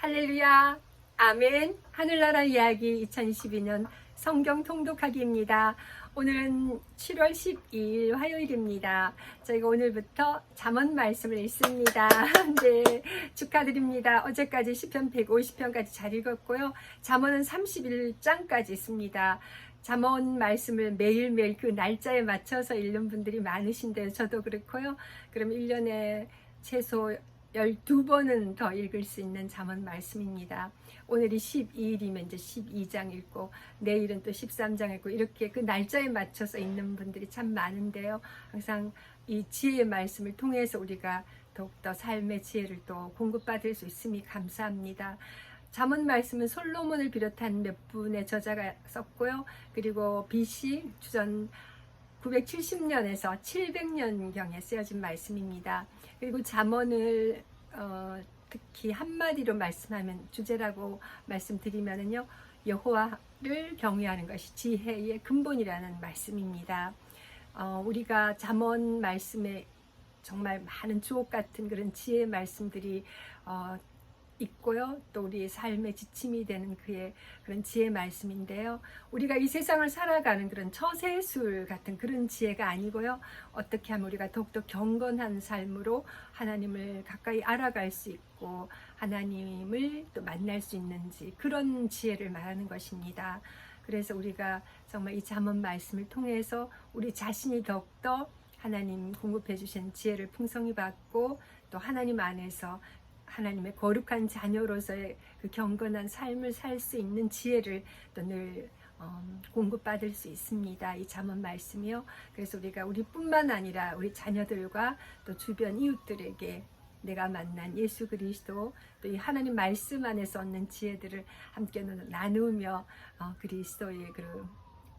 할렐루야. 아멘. 하늘나라 이야기 2022년 성경 통독하기입니다. 오늘은 7월 12일 화요일입니다. 저희가 오늘부터 잠언 말씀을 읽습니다. 네, 축하드립니다. 어제까지 10편 150편까지 잘 읽었고요. 잠언은 31장까지 있습니다. 잠언 말씀을 매일매일 그 날짜에 맞춰서 읽는 분들이 많으신데요. 저도 그렇고요. 그럼 1년에 최소 12번은 더 읽을 수 있는 잠언 말씀입니다. 오늘이 12일이면 이제 12장 읽고 내일은 또 13장 읽고 이렇게 그 날짜에 맞춰서 읽는 분들이 참 많은데요. 항상 이 지혜의 말씀을 통해서 우리가 더욱더 삶의 지혜를 또 공급받을 수 있음이 감사합니다. 잠언 말씀은 솔로몬을 비롯한 몇 분의 저자가 썼고요. 그리고 BC 주전 970년에서 700년경에 쓰여진 말씀입니다. 그리고 잠언을 어, 특히 한마디로 말씀하면 주제라고 말씀드리면은요. 여호와를 경외하는 것이 지혜의 근본이라는 말씀입니다. 어, 우리가 잠언 말씀에 정말 많은 주옥 같은 그런 지혜의 말씀들이 어, 있고요. 또 우리의 삶의 지침이 되는 그의 그런 지혜 말씀인데요. 우리가 이 세상을 살아가는 그런 처세술 같은 그런 지혜가 아니고요. 어떻게 하면 우리가 더욱더 경건한 삶으로 하나님을 가까이 알아갈 수 있고 하나님을 또 만날 수 있는지 그런 지혜를 말하는 것입니다. 그래서 우리가 정말 이 잠언 말씀을 통해서 우리 자신이 더욱더 하나님 공급해 주신 지혜를 풍성히 받고 또 하나님 안에서 하나님의 거룩한 자녀로서의 그 경건한 삶을 살 수 있는 지혜를 또늘 음, 공급받을 수 있습니다. 이 잠언 말씀이요. 그래서 우리가 우리뿐만 아니라 우리 자녀들과 또 주변 이웃들에게 내가 만난 예수 그리스도 또 이 하나님 말씀 안에서 얻는 지혜들을 함께 나누며 어, 그리스도의 그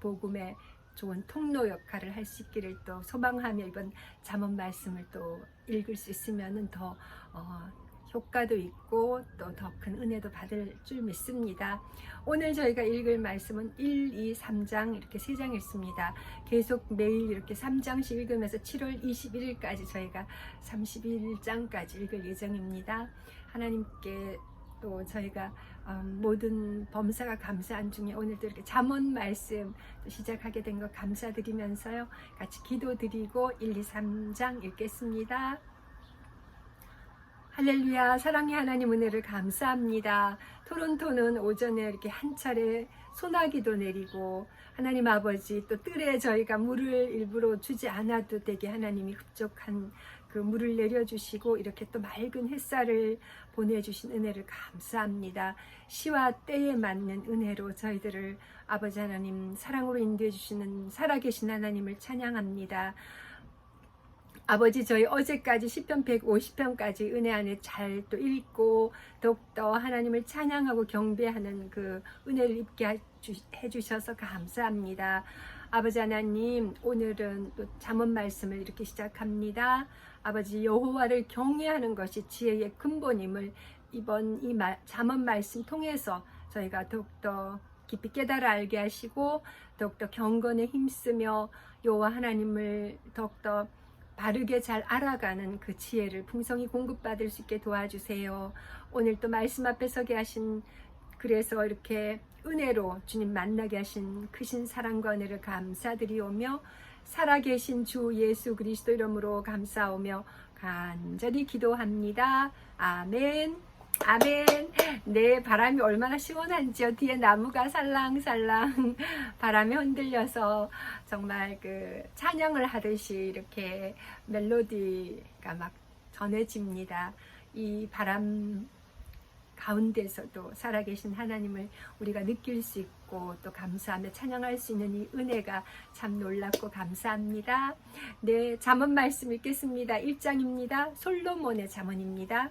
복음의 좋은 통로 역할을 할 수 있기를 또 소망하며 이번 잠언 말씀을 또 읽을 수 있으면은 더 어, 효과도 있고 또 더 큰 은혜도 받을 줄 믿습니다. 오늘 저희가 읽을 말씀은 1, 2, 3장 이렇게 세 장 읽습니다. 계속 매일 이렇게 3장씩 읽으면서 7월 21일까지 저희가 31장까지 읽을 예정입니다. 하나님께 또 저희가 음, 모든 범사가 감사한 중에 오늘도 이렇게 잠언 말씀 시작하게 된 것 감사드리면서요. 같이 기도드리고 1, 2, 3장 읽겠습니다. 할렐루야 사랑의 하나님 은혜를 감사합니다. 토론토는 오전에 이렇게 한 차례 소나기도 내리고 하나님 아버지 또 뜰에 저희가 물을 일부러 주지 않아도 되게 하나님이 흡족한 그 물을 내려주시고 이렇게 또 맑은 햇살을 보내주신 은혜를 감사합니다. 시와 때에 맞는 은혜로 저희들을 아버지 하나님 사랑으로 인도해 주시는 살아계신 하나님을 찬양합니다. 아버지 저희 어제까지 10편 150편까지 은혜 안에 잘 또 읽고 더욱더 하나님을 찬양하고 경배하는 그 은혜를 입게 해주셔서 감사합니다. 아버지 하나님 오늘은 또 잠언 말씀을 이렇게 시작합니다. 아버지 여호와를 경외하는 것이 지혜의 근본임을 이번 이 잠언 말씀 통해서 저희가 더욱더 깊이 깨달아 알게 하시고 더욱더 경건에 힘쓰며 여호와 하나님을 더욱더 바르게 잘 알아가는 그 지혜를 풍성히 공급받을 수 있게 도와주세요. 오늘 또 말씀 앞에 서게 하신 그래서 이렇게 은혜로 주님 만나게 하신 크신 사랑과 은혜를 감사드리오며 살아계신 주 예수 그리스도 이름으로 감사오며 간절히 기도합니다. 아멘. 아멘. 네, 바람이 얼마나 시원한지요. 뒤에 나무가 살랑살랑 바람에 흔들려서 정말 그 찬양을 하듯이 이렇게 멜로디가 막 전해집니다. 이 바람 가운데서도 살아계신 하나님을 우리가 느낄 수 있고 또 감사하며 찬양할 수 있는 이 은혜가 참 놀랍고 감사합니다. 네, 잠언 말씀 읽겠습니다. 1장입니다. 솔로몬의 잠언입니다.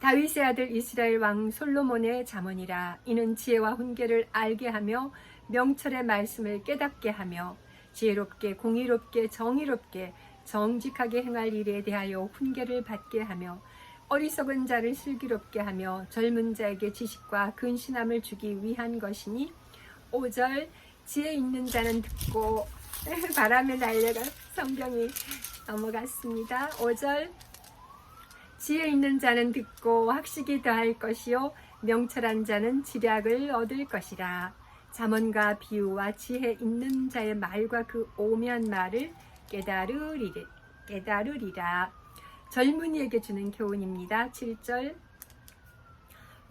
다윗의 아들 이스라엘 왕 솔로몬의 잠언이라 이는 지혜와 훈계를 알게 하며 명철의 말씀을 깨닫게 하며 지혜롭게 공의롭게 정의롭게 정직하게 행할 일에 대하여 훈계를 받게 하며 어리석은 자를 슬기롭게 하며 젊은 자에게 지식과 근신함을 주기 위한 것이니 5절 지혜 있는 자는 듣고 바람에 날려가 성경이 넘어갔습니다. 5절 지혜 있는 자는 듣고 학식이 더할 것이요. 명철한 자는 지략을 얻을 것이라. 잠언과 비유와 지혜 있는 자의 말과 그 오묘한 말을 깨달으리리, 깨달으리라. 젊은이에게 주는 교훈입니다. 7절.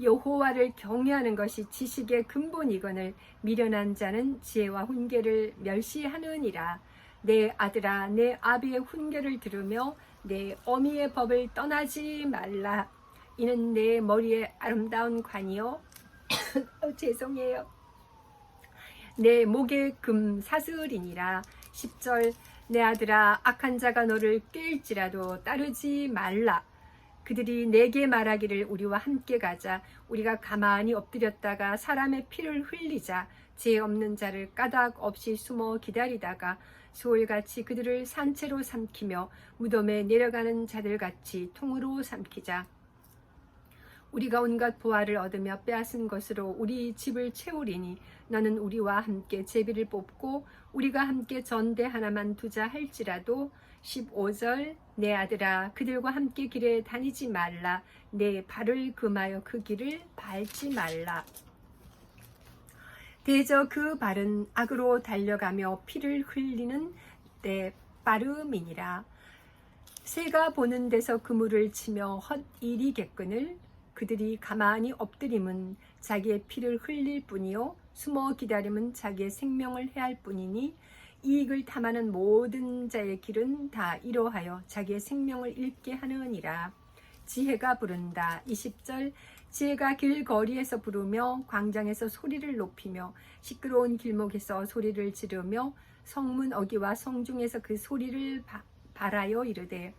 여호와를 경외하는 것이 지식의 근본이거늘 미련한 자는 지혜와 훈계를 멸시하느니라. 내 아들아 내 아비의 훈계를 들으며 내 어미의 법을 떠나지 말라. 이는 내 머리에 아름다운 관이요. 어, 죄송해요. 내 목에 금 사슬이니라. 10절 내 아들아 악한 자가 너를 꾀일지라도 따르지 말라. 그들이 내게 말하기를 우리와 함께 가자. 우리가 가만히 엎드렸다가 사람의 피를 흘리자. 죄 없는 자를 까닭 없이 숨어 기다리다가 소울같이 그들을 산채로 삼키며 무덤에 내려가는 자들같이 통으로 삼키자. 우리가 온갖 보화를 얻으며 빼앗은 것으로 우리 집을 채우리니 너는 우리와 함께 제비를 뽑고 우리가 함께 전대 하나만 두자 할지라도 15절 내 아들아 그들과 함께 길에 다니지 말라. 내 발을 금하여 그 길을 밟지 말라 대저 그 발은 악으로 달려가며 피를 흘리는 때 빠름이니라 새가 보는 데서 그물을 치며 헛일이겠거늘 그들이 가만히 엎드림은 자기의 피를 흘릴 뿐이요 숨어 기다림은 자기의 생명을 해할 뿐이니 이익을 탐하는 모든 자의 길은 다 이로하여 자기의 생명을 잃게 하느니라. 지혜가 부른다. 20절 지혜가 길거리에서 부르며 광장에서 소리를 높이며 시끄러운 길목에서 소리를 지르며 성문 어기와 성중에서 그 소리를 바, 바라여 이르되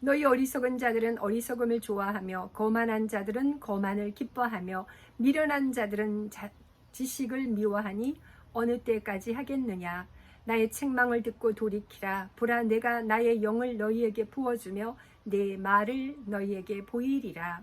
너희 어리석은 자들은 어리석음을 좋아하며 거만한 자들은 거만을 기뻐하며 미련한 자들은 자, 지식을 미워하니 어느 때까지 하겠느냐? 나의 책망을 듣고 돌이키라. 보라 내가 나의 영을 너희에게 부어주며 내 말을 너희에게 보이리라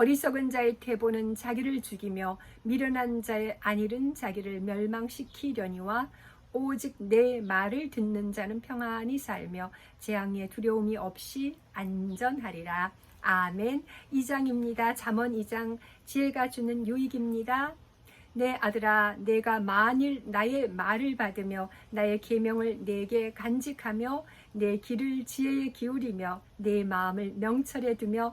어리석은 자의 태보는 자기를 죽이며 미련한 자의 안일은 자기를 멸망시키려니와 오직 내 말을 듣는 자는 평안히 살며 재앙의 두려움이 없이 안전하리라. 아멘. 2장입니다. 잠언 2장 지혜가 주는 유익입니다. 내 아들아 내가 만일 나의 말을 받으며 나의 계명을 내게 간직하며 내 길을 지혜에 기울이며 내 마음을 명철에 두며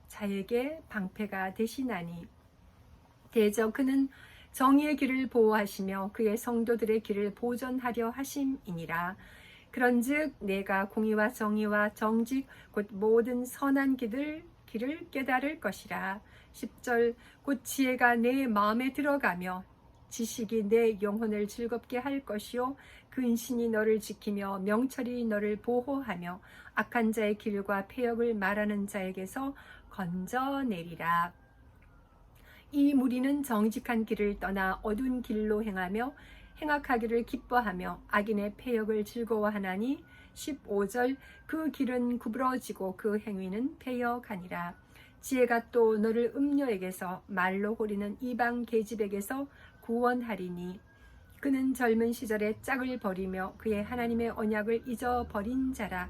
자에게 방패가 되시나니. 대저 그는 정의의 길을 보호하시며 그의 성도들의 길을 보존하려 하심이니라. 그런즉 내가 공의와 정의와 정직 곧 모든 선한 길을 길을 깨달을 것이라. 10절 곧 지혜가 내 마음에 들어가며 지식이 내 영혼을 즐겁게 할 것이요. 근신이 너를 지키며 명철이 너를 보호하며 악한 자의 길과 폐역을 말하는 자에게서 건져내리라. 이 무리는 정직한 길을 떠나 어두운 길로 행하며 행악하기를 기뻐하며 악인의 폐역을 즐거워하나니 15절 그 길은 구부러지고 그 행위는 폐역하니라. 지혜가 또 너를 음녀에게서 말로 호리는 이방 계집에게서 구원하리니 그는 젊은 시절에 짝을 버리며 그의 하나님의 언약을 잊어버린 자라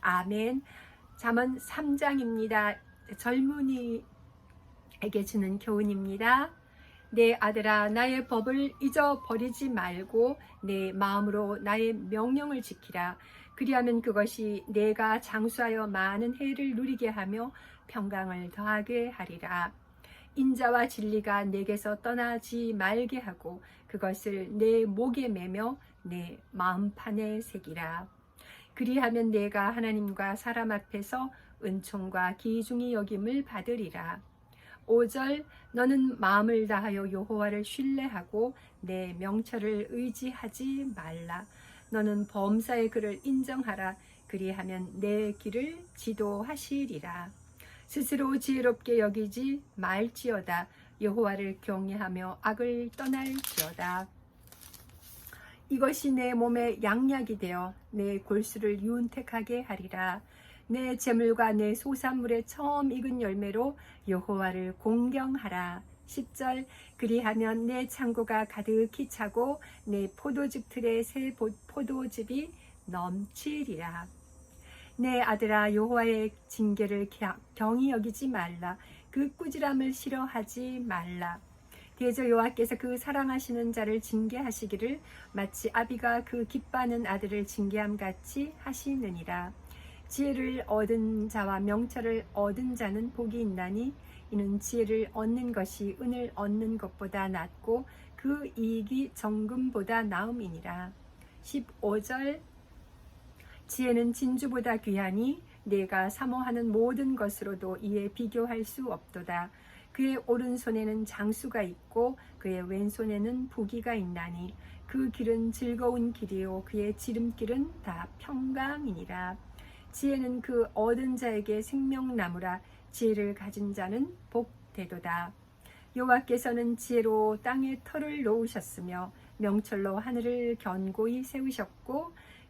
아멘. 잠언 3장입니다. 젊은이에게 주는 교훈입니다. 내 아들아 나의 법을 잊어버리지 말고 내 마음으로 나의 명령을 지키라. 그리하면 그것이 내가 장수하여 많은 해를 누리게 하며 평강을 더하게 하리라. 인자와 진리가 내게서 떠나지 말게 하고 그것을 내 목에 매며 내 마음판에 새기라. 그리하면 내가 하나님과 사람 앞에서 은총과 기중이 여김을 받으리라. 5절 너는 마음을 다하여 여호와를 신뢰하고 내 명철을 의지하지 말라. 너는 범사의 그를 인정하라. 그리하면 내 길을 지도하시리라. 스스로 지혜롭게 여기지 말지어다. 여호와를 경외하며 악을 떠날지어다. 이것이 내 몸의 양약이 되어 내 골수를 윤택하게 하리라. 내 재물과 내 소산물의 처음 익은 열매로 여호와를 공경하라. 10절 그리하면 내 창고가 가득히 차고 내 포도즙 틀에 새 포도즙이 넘치리라. 내 아들아 여호와의 징계를 경히 여기지 말라. 그 꾸지람을 싫어하지 말라. 대저 여호와께서 그 사랑하시는 자를 징계하시기를 마치 아비가 그 기뻐하는 아들을 징계함 같이 하시느니라. 지혜를 얻은 자와 명철을 얻은 자는 복이 있나니 이는 지혜를 얻는 것이 은을 얻는 것보다 낫고 그 이익이 정금보다 나음이니라. 15절 지혜는 진주보다 귀하니 내가 사모하는 모든 것으로도 이에 비교할 수 없도다. 그의 오른손에는 장수가 있고 그의 왼손에는 부기가 있나니 그 길은 즐거운 길이요 그의 지름길은 다 평강이니라. 지혜는 그 얻은 자에게 생명나무라 지혜를 가진 자는 복되도다. 여호와께서는 지혜로 땅에 털을 놓으셨으며 명철로 하늘을 견고히 세우셨고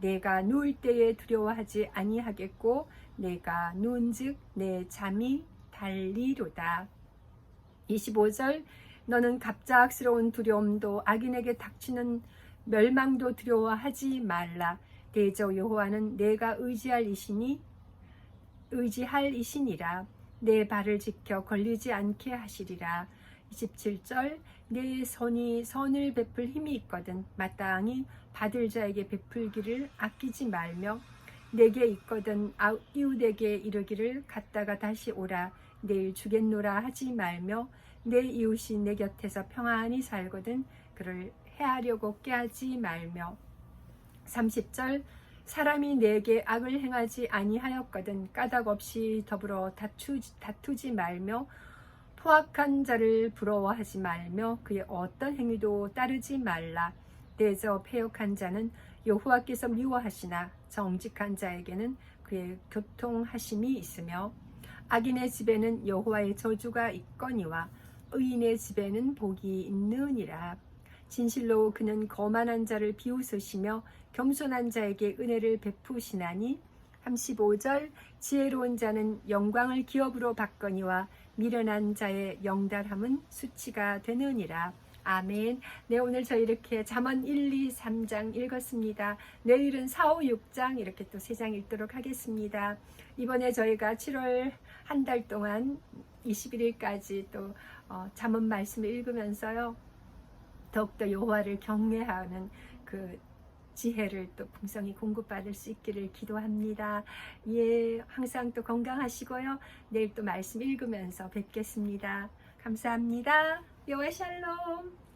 내가 누울 때에 두려워하지 아니하겠고 내가 누운즉 내 잠이 달리로다. 25절 너는 갑작스러운 두려움도 악인에게 닥치는 멸망도 두려워하지 말라. 대저 여호와는 내가 의지할 이시니 의지할 이시니라. 내 발을 지켜 걸리지 않게 하시리라. 27절 내 손이 선을 베풀 힘이 있거든 마땅히 받을 자에게 베풀기를 아끼지 말며 내게 있거든 이웃에게 이르기를 갔다가 다시 오라. 내일 주겠노라 하지 말며 내 이웃이 내 곁에서 평안히 살거든 그를 해하려고 깨하지 말며. 30절 사람이 내게 악을 행하지 아니하였거든 까닭 없이 더불어 다투, 다투지 말며 포악한 자를 부러워하지 말며 그의 어떤 행위도 따르지 말라. 대저 폐역한 자는 여호와께서 미워하시나 정직한 자에게는 그의 교통하심이 있으며 악인의 집에는 여호와의 저주가 있거니와 의인의 집에는 복이 있느니라. 진실로 그는 거만한 자를 비웃으시며 겸손한 자에게 은혜를 베푸시나니 35절 지혜로운 자는 영광을 기업으로 받거니와 미련한 자의 영달함은 수치가 되느니라. 아멘. 네, 오늘 저희 이렇게 잠언 1, 2, 3장 읽었습니다. 내일은 4, 5, 6장 이렇게 또 3장 읽도록 하겠습니다. 이번에 저희가 7월 한 달 동안 21일까지 또 어, 잠언 말씀을 읽으면서요. 더욱더 여호와를 경외하는 그 지혜를 또 풍성히 공급받을 수 있기를 기도합니다. 예, 항상 또 건강하시고요. 내일 또 말씀 읽으면서 뵙겠습니다. 감사합니다. 여호와 샬롬.